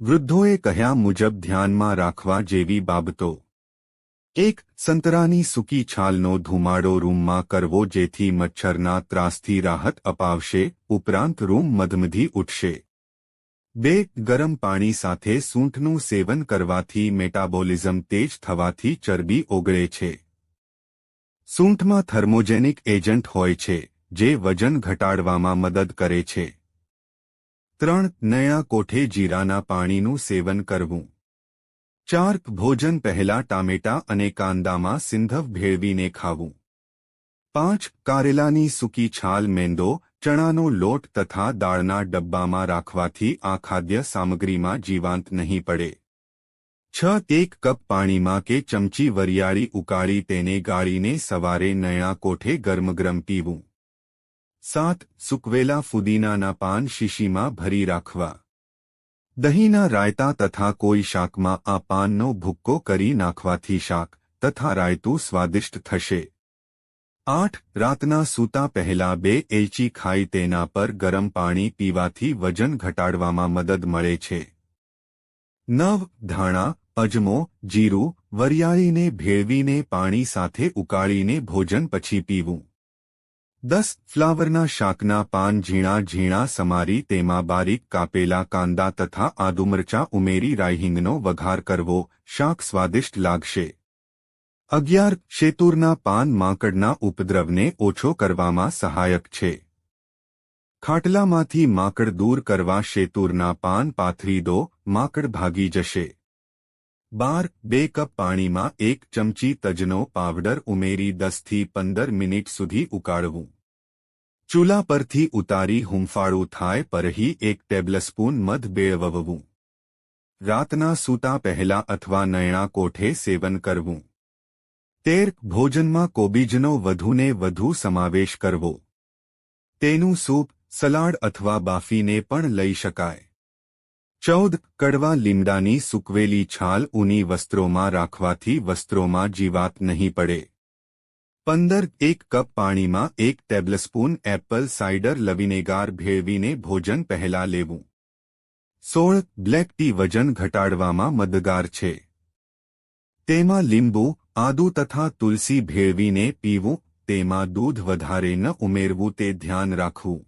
વૃદ્ધોએ કહ્યા મુજબ ધ્યાનમાં રાખવા જેવી બાબતો. એક, સંતરાની સૂકી છાલનો ધુમાડો રૂમમાં કરવો જેથી મચ્છરના ત્રાસથી રાહત અપાવશે, ઉપરાંત રૂમ મધમધી ઉઠશે. બે, ગરમ પાણી સાથે સૂંઠનું સેવન કરવાથી મેટાબોલિઝમ તેજ થવાથી ચરબી ઓગળે છે. સૂંઠમાં થર્મોજેનિક એજન્ટ હોય છે, જે વજન ઘટાડવામાં મદદ કરે છે. ત્રણ નયા કોઠે જીરાના પાણીનું સેવન કરવું. ચાર ભોજન પહેલા ટામેટા અને કાંદામાં સિંધવ ભેળવીને ખાવું. પાંચ, કારેલાની સૂકી છાલ મેંદો, ચણાનો લોટ તથા દાળના ડબ્બામાં રાખવાથી આ ખાદ્ય સામગ્રીમાં જીવાંત નહીં પડે. છ, એક કપ પાણીમાં કે ચમચી વરિયાળી ઉકાળી તેને ગાળીને સવારે નયા કોઠે ગરમગરમ પીવું. સાત સૂકવેલા ફુદીનાના પાન શીશીમાં ભરી રાખવા. દહીંના રાયતા તથા કોઈ શાકમાં આ પાનનો ભૂક્કો કરી નાખવાથી શાક તથા રાયતું સ્વાદિષ્ટ થશે. આઠ રાતના સૂતા પહેલા બે એલચી ખાઈ તેના પર ગરમ પાણી પીવાથી વજન ઘટાડવામાં મદદ મળે છે. નવ ધાણા, અજમો, જીરું વરિયાળીને ભેળવીને પાણી સાથે ઉકાળીને ભોજન પછી પીવું. દસ ફ્લાવરના શાકના પાન ઝીણા ઝીણા સમારી તેમાં બારીક કાપેલા કાંદા તથા આદુમરચા ઉમેરી રાઈહિંગનો વઘાર કરવો શાક સ્વાદિષ્ટ લાગશે. અગિયાર શેતુરના પાન માંકડના ઉપદ્રવને ઓછો કરવામાં સહાયક છે. ખાટલામાંથી માકડ દૂર કરવા શેતુરના પાન પાથરી દો માકડ ભાગી જશે. બાર, બે કપ પાણીમાં એક ચમચી તજનો પાવડર ઉમેરી દસથી પંદર મિનિટ સુધી ઉકાળવું. ચૂલા પરથી ઉતારી હુંફાળું થાય પરહી એક ટેબલસ્પૂન મધ બેળવવું. રાતના સૂતા પહેલા અથવા નયણા કોઠે સેવન કરવું. તેર, ભોજનમાં કોબીજનો વધુને વધુ સમાવેશ કરવો. તેનું સૂપ, સલાડ અથવા બાફીને પણ લઈ શકાય. ચૌદ કડવા લીમડાની સૂકવેલી છાલ ઊની વસ્ત્રોમાં રાખવાથી વસ્ત્રોમાં જીવાત નહીં પડે. પંદર એક કપ પાણીમાં એક ટેબલસ્પૂન એપલ સાઇડર લવિનેગાર ભેળવીને ભોજન પહેલા લેવું. સોળ બ્લેક ટી વજન ઘટાડવામાં મદદગાર છે. તેમાં લીંબુ, આદુ તથા તુલસી ભેળવીને પીવું, તેમાં દૂધ વધારે ન ઉમેરવું તે ધ્યાન રાખવું.